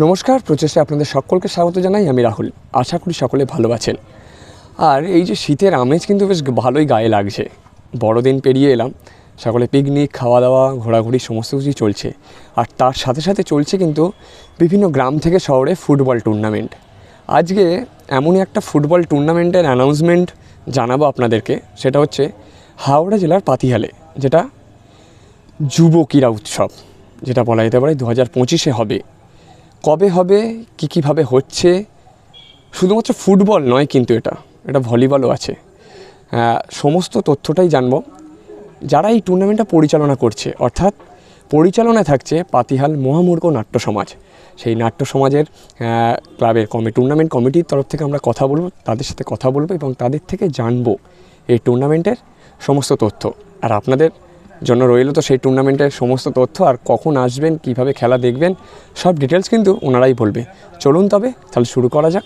নমস্কার প্রচেষ্টা আপনাদের সকলকে স্বাগত জানাই আমি রাহুল। আশা করি সকলে ভালো আছেন। আর এই যে শীতের আমেজ কিন্তু বেশ ভালোই গায়ে লাগছে। বড়দিন পেরিয়ে এলাম, সকলে পিকনিক খাওয়া দাওয়া ঘোরাঘুরি সমস্ত কিছুই চলছে। আর তার সাথে সাথে চলছে কিন্তু বিভিন্ন গ্রাম থেকে শহরে ফুটবল টুর্নামেন্ট আজকে এমনই একটা ফুটবল টুর্নামেন্টের অ্যানাউন্সমেন্ট জানাব আপনাদেরকে। সেটা হচ্ছে হাওড়া জেলার পাতিহালে, যেটা যুব ক্রীড়া উৎসব, যেটা বলা যেতে পারে দু হাজার পঁচিশে হবে। কবে হবে, কী কীভাবে হচ্ছে? শুধুমাত্র ফুটবল নয় কিন্তু এটা এটা ভলিবলও আছে। সমস্ত তথ্যটাই জানব। যারা এই টুর্নামেন্টটা পরিচালনা করছে, অর্থাৎ পরিচালনায় থাকছে পাতিহাল মহামূর্খ নাট্য সমাজ। সেই নাট্য সমাজের ক্লাবের কমি, টুর্নামেন্ট কমিটির তরফ থেকে আমরা কথা বলব, তাদের সাথে কথা বলব এবং তাদের থেকে জানব এই টুর্নামেন্টের সমস্ত তথ্য। আর আপনাদের জন্য রইল তো সেই টুর্নামেন্টের সমস্ত তথ্য আর কখন আসবেন, কীভাবে খেলা দেখবেন, সব ডিটেলস কিন্তু ওনারাই বলবে। চলুন তবে, তাহলে শুরু করা যাক।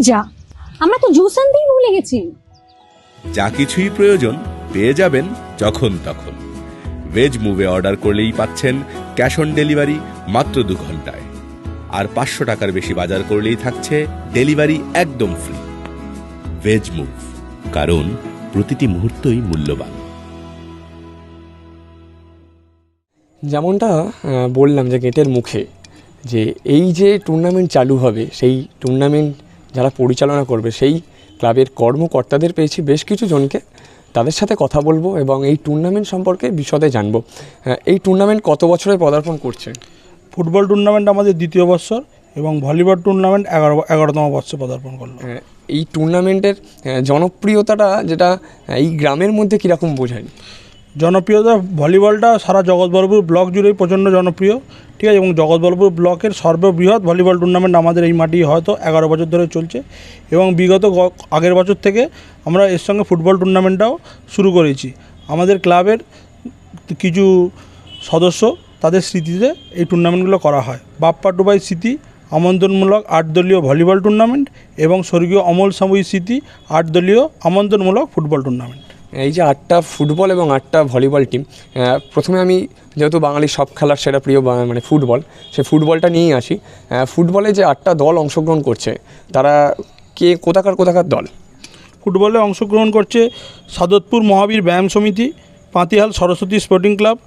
যা। আমরা তো জুস আনতেই ভুলে গেছি। যা কিছুই প্রয়োজন পেয়ে যাবেন যখন তখন। ভেজ মুভে অর্ডার করলেই পাচ্ছেন ক্যাশ অন ডেলিভারি মাত্র দু ঘন্টায়। আর পাঁচশো টাকার বেশি বাজার করলেই থাকছে ডেলিভারি একদম ফ্রি ভেজ মুভ কারণ প্রতিটি মুহূর্তই মূল্যবান। যেমনটা বললাম যে গেটের মুখে যে এই যে টুর্নামেন্ট চালু হবে সেই টুর্নামেন্ট যারা পরিচালনা করবে সেই ক্লাবের কর্মকর্তাদের পেয়েছি বেশ কিছু জনকে তাদের সাথে কথা বলব এবং এই টুর্নামেন্ট সম্পর্কে বিশদে জানব। এই টুর্নামেন্ট কত বছরে পদার্পণ করছে? ফুটবল টুর্নামেন্ট আমাদের দ্বিতীয় বৎসর এবং ভলিবল টুর্নামেন্ট এগারো এগারোতম বর্ষে পদার্পণ করল। এই টুর্নামেন্টের জনপ্রিয়তাটা যেটা এই গ্রামের মধ্যে কীরকম বোঝায়? জনপ্রিয়তা ভলিবলটা সারা জগৎবল্লভপুর ব্লক জুড়েই প্রচণ্ড জনপ্রিয়। ঠিক আছে, এবং জগৎবল্লভপুর ব্লকের সর্ববৃহৎ ভলিবল টুর্নামেন্ট আমাদের এই মাটি হয়তো এগারো বছর ধরে চলছে। এবং বিগত আগের বছর থেকে আমরা এর সঙ্গে ফুটবল টুর্নামেন্টটাও শুরু করেছি। আমাদের ক্লাবের কিছু সদস্য তাদের স্মৃতিতে এই টুর্নামেন্টগুলো করা হয়। বাপ্পা টুবাই স্মৃতি, আমন্ত্রণমূলক আটদলীয় ভলিবল টুর্নামেন্ট এবং স্বর্গীয় অমল সাময়ী স্মৃতি, আটদলীয় আমন্ত্রণমূলক ফুটবল টুর্নামেন্ট। এই যে আটটা ফুটবল এবং আটটা ভলিবল টিম প্রথমে আমি যেহেতু বাঙালির সব খেলার সেটা প্রিয় মানে ফুটবল সে ফুটবলটা নিয়েই আসি। ফুটবলে যে আটটা দল অংশগ্রহণ করছে, তারা কে, কোথাকার কোথাকার দল? ফুটবলে অংশগ্রহণ করছে সাদতপুর মহাবীর ব্যায়াম সমিতি, Patihal Saraswati sporting club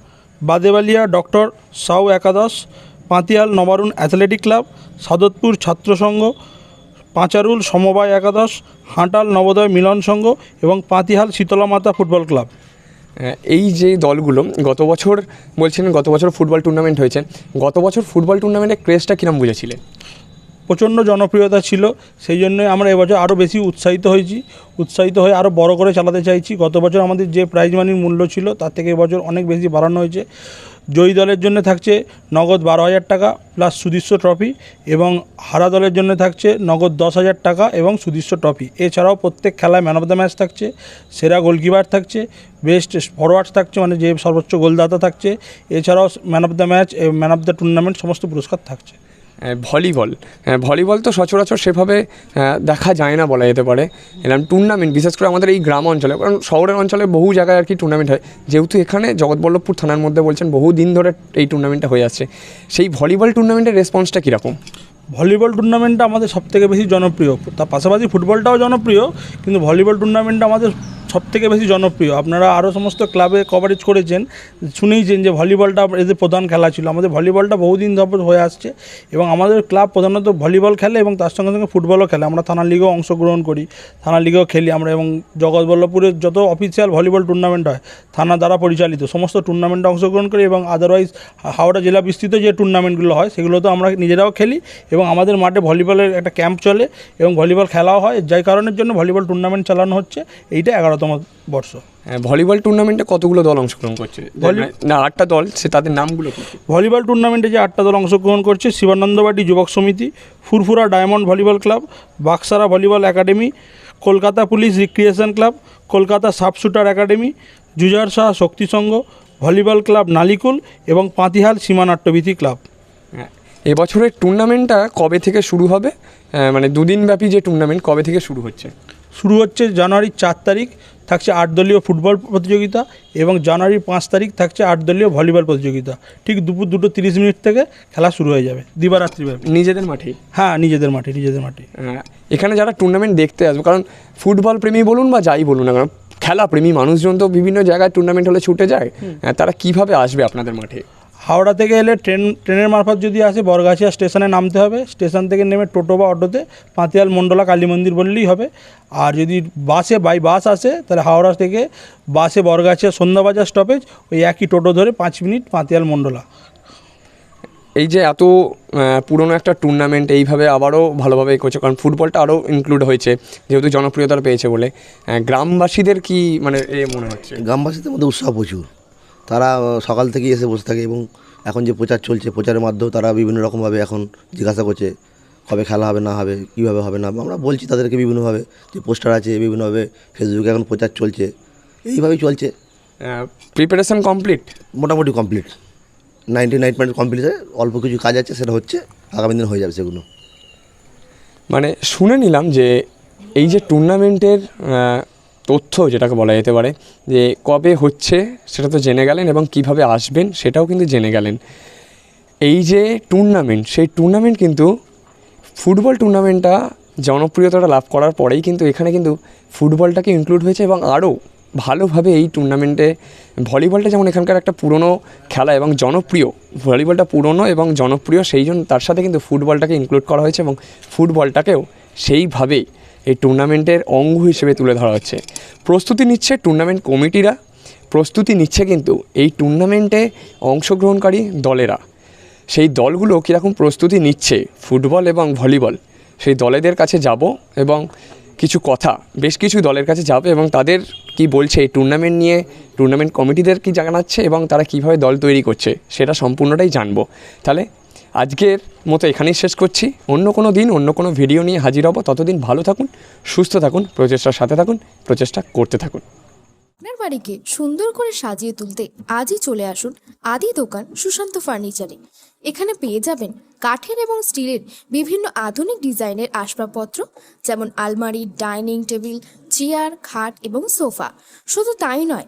Badebalia doctor Sau একাদশ, পাতিহাল নবারুণ অ্যাথলেটিক ক্লাব সাদতপুর ছাত্র সংঘ পাঁচারুল, সমবায় একাদশ, হাঁটাল, নবোদয় মিলন সংঘ এবং পাতিহাল শীতলা মাতা ফুটবল ক্লাব। এই যে দলগুলো গত বছর বলছেন, গত বছর ফুটবল টুর্নামেন্ট হয়েছে, গত বছর ফুটবল টুর্নামেন্টের ক্রেজটা কীরকম বুঝেছিলেন? প্রচণ্ড জনপ্রিয়তা ছিল, সেই জন্য আমরা এবছর আরও বেশি উৎসাহিত হয়েছি। উৎসাহিত হয়ে আরও বড় করে চালাতে চাইছি। গত বছর আমাদের যে প্রাইজ মানির মূল্য ছিল, তার থেকে এবছর অনেক বেশি বাড়ানো হয়েছে। জয়ী দলের জন্য থাকছে নগদ বারো হাজার টাকা প্লাস সুদৃশ্য ট্রফি এবং হারা দলের জন্য থাকছে নগদ দশ হাজার টাকা এবং সুদৃশ্য ট্রফি এছাড়াও প্রত্যেক খেলায় ম্যান অফ দ্য ম্যাচ থাকছে, সেরা গোলকিপার থাকছে বেস্ট ফরওয়ার্ড থাকছে মানে যে সর্বোচ্চ গোলদাতা থাকছে। এছাড়াও man of the match man of the tournament সমস্ত পুরস্কার থাকছে। ভলিবল। আহ, ভলিবল তো সচরাচর সেভাবে দেখা যায় না বলা যেতে পারে। এরকম টুর্নামেন্ট বিশেষ করে আমাদের এই গ্রাম অঞ্চলে কারণ শহরের অঞ্চলে বহু জায়গায় আর কি টুর্নামেন্ট হয়। যেহেতু এখানে জগৎবল্লভপুর থানার মধ্যে বলছেন বহু দিন ধরে এই টুর্নামেন্টটা হয়ে আসছে। সেই ভলিবল টুর্নামেন্টের রেসপন্সটা কীরকম? ভলিবল টুর্নামেন্টটা আমাদের সবথেকে বেশি জনপ্রিয়। তার পাশাপাশি ফুটবলটাও জনপ্রিয়, কিন্তু ভলিবল টুর্নামেন্টটা আমাদের সবথেকে বেশি জনপ্রিয়। আপনারা আরও সমস্ত ক্লাবে কভারেজ করেছেন, শুনেইছেন যে ভলিবলটা এদের প্রধান খেলা ছিল। আমাদের ভলিবলটা বহুদিন ধরে হয়ে আসছে এবং আমাদের ক্লাব প্রধানত ভলিবল খেলে এবং তার সঙ্গে সঙ্গে ফুটবলও খেলে। আমরা থানা লিগেও অংশগ্রহণ করি, থানা লিগেও খেলি আমরা এবং জগৎবল্লভপুরের যত অফিসিয়াল ভলিবল টুর্নামেন্ট হয়, থানা দ্বারা পরিচালিত সমস্ত টুর্নামেন্টে অংশগ্রহণ করি এবং আদারওয়াইজ হাওড়া জেলা বিস্তৃত যে টুর্নামেন্টগুলো হয় সেগুলোতে আমরা নিজেরাও খেলি এবং আমাদের মাঠে ভলিবলের একটা ক্যাম্প চলে এবং ভলিবল খেলাও হয়। যাই কারণের জন্য ভলিবল টুর্নামেন্ট চালানো হচ্ছে। এইটা এগারোতম বর্ষ। আহ, ভলিবল টুর্নামেন্টে কতগুলো দল অংশগ্রহণ করছে? না আটটা দল সে তাদের নামগুলো? ভলিবল টুর্নামেন্টে যে আটটা দল অংশগ্রহণ করছে শিবানন্দবাটি যুবক সমিতি Furfura diamond volleyball club Baksara volleyball academy Kolkata police recreation club Kolkata sub shooter academy Jujar Shah Shakti সংঘ ভলিবল ক্লাব নালিকুল এবং পাতিহাল সীমানাট্যবিধি ক্লাব। হ্যাঁ এবছরের টুর্নামেন্টটা কবে থেকে শুরু হবে? মানে দুদিন ব্যাপী যে টুর্নামেন্ট কবে থেকে শুরু হচ্ছে? শুরু হচ্ছে জানুয়ারির চার তারিখ থাকছে আট দলীয় ফুটবল প্রতিযোগিতা এবং জানুয়ারির পাঁচ তারিখ থাকছে আট দলীয় ভলিবল প্রতিযোগিতা। ঠিক দুপুর দুটো তিরিশ মিনিট থেকে খেলা শুরু হয়ে যাবে দিবারাত্রিব্যাপী নিজেদের মাঠে? হ্যাঁ নিজেদের মাঠে নিজেদের মাঠে। এখানে যারা টুর্নামেন্ট দেখতে আসবে কারণ ফুটবল প্রেমী বলুন বা যাই বলুন না কারণ খেলা প্রেমী মানুষজন তো বিভিন্ন জায়গায় টুর্নামেন্ট হলে ছুটে যায়। তারা কীভাবে আসবে আপনাদের মাঠে? হাওড়া থেকে এলে ট্রেন ট্রেনের মারফত যদি আসে বরগাছিয়া স্টেশনে নামতে হবে। স্টেশন থেকে নেমে টোটো বা অটোতে পাতিয়াল মণ্ডলা কালী মন্দির বললেই হবে। আর যদি বাসে বাই বাস আসে তাহলে হাওড়া থেকে বাসে বরগাছিয়া সন্ধ্যাবাজার স্টপেজ ওই একই টোটো ধরে পাঁচ মিনিট পাতিয়াল মণ্ডলা। এই যে এত পুরনো একটা টুর্নামেন্ট এইভাবে আবারও ভালোভাবে করছে কারণ ফুটবলটা আরও ইনক্লুড হয়েছে যেহেতু জনপ্রিয়তা পেয়েছে বলে। গ্রামবাসীদের কি মানে এ মনে হচ্ছে? গ্রামবাসীদের মধ্যে উৎসাহ প্রচুর। তারা সকাল থেকেই এসে বসে থাকে এবং এখন যে প্রচার চলছে প্রচারের মাধ্যমেও তারা বিভিন্ন রকমভাবে এখন জিজ্ঞাসা করছে কবে খেলা হবে না হবে কীভাবে হবে না আমরা বলছি তাদেরকে বিভিন্নভাবে যে পোস্টার আছে বিভিন্নভাবে ফেসবুকে এখন প্রচার চলছে এইভাবেই চলছে। প্রিপারেশন কমপ্লিট মোটামুটি complete ninety nine point complete অল্প কিছু কাজ আছে সেটা হচ্ছে আগামী দিন হয়ে যাবে সেগুলো। মানে শুনে নিলাম যে এই যে টুর্নামেন্টের তথ্য যেটাকে বলা যেতে পারে যে কবে হচ্ছে সেটা তো জেনে গেলেন এবং কীভাবে আসবেন সেটাও কিন্তু জেনে গেলেন। এই যে টুর্নামেন্ট সেই টুর্নামেন্ট কিন্তু ফুটবল টুর্নামেন্টটা জনপ্রিয়তাটা লাভ করার পরেই কিন্তু এখানে কিন্তু ফুটবলটাকে ইনক্লুড হয়েছে এবং আরও ভালোভাবে এই টুর্নামেন্টে ভলিবলটা যেমন এখানকার একটা পুরনো খেলা এবং জনপ্রিয়, ভলিবলটা পুরনো এবং জনপ্রিয় সেই জন্য তার সাথে কিন্তু ফুটবলটাকে ইনক্লুড করা হয়েছে এবং ফুটবলটাকেও সেইভাবেই এই টুর্নামেন্টের অঙ্গ হিসেবে তুলে ধরা হচ্ছে। প্রস্তুতি নিচ্ছে টুর্নামেন্ট কমিটিরা। প্রস্তুতি নিচ্ছে কিন্তু এই টুর্নামেন্টে অংশগ্রহণকারী দলেরা। সেই দলগুলো কীরকম প্রস্তুতি নিচ্ছে? ফুটবল এবং ভলিবল। সেই দলেদের কাছে যাব এবং কিছু কথা, বেশ কিছু দলের কাছে যাবে এবং তাদের কি বলছে, এই টুর্নামেন্ট নিয়ে টুর্নামেন্ট কমিটিদের কি জানাচ্ছে এবং তারা কীভাবে দল তৈরি করছে, সেটা সম্পূর্ণটাই জানব। তাহলে আজকের মতো এখানেই শেষ করছি। অন্য কোনো দিন, অন্য কোনো ভিডিও নিয়ে হাজির হব। ততদিন ভালো থাকুন, সুস্থ থাকুন, প্রচেষ্টার সাথে থাকুন, প্রচেষ্টা করতে থাকুন। আপনার বাড়িকে সুন্দর করে সাজিয়ে তুলতে আজই চলে আসুন আদি দোকান সুশান্ত ফার্নিচারে। এখানে পেয়ে যাবেন কাঠের এবং স্টিলের বিভিন্ন আধুনিক ডিজাইনের আসবাবপত্র, যেমন আলমারি, ডাইনিং টেবিল, চেয়ার, খাট এবং সোফা। শুধু তাই নয়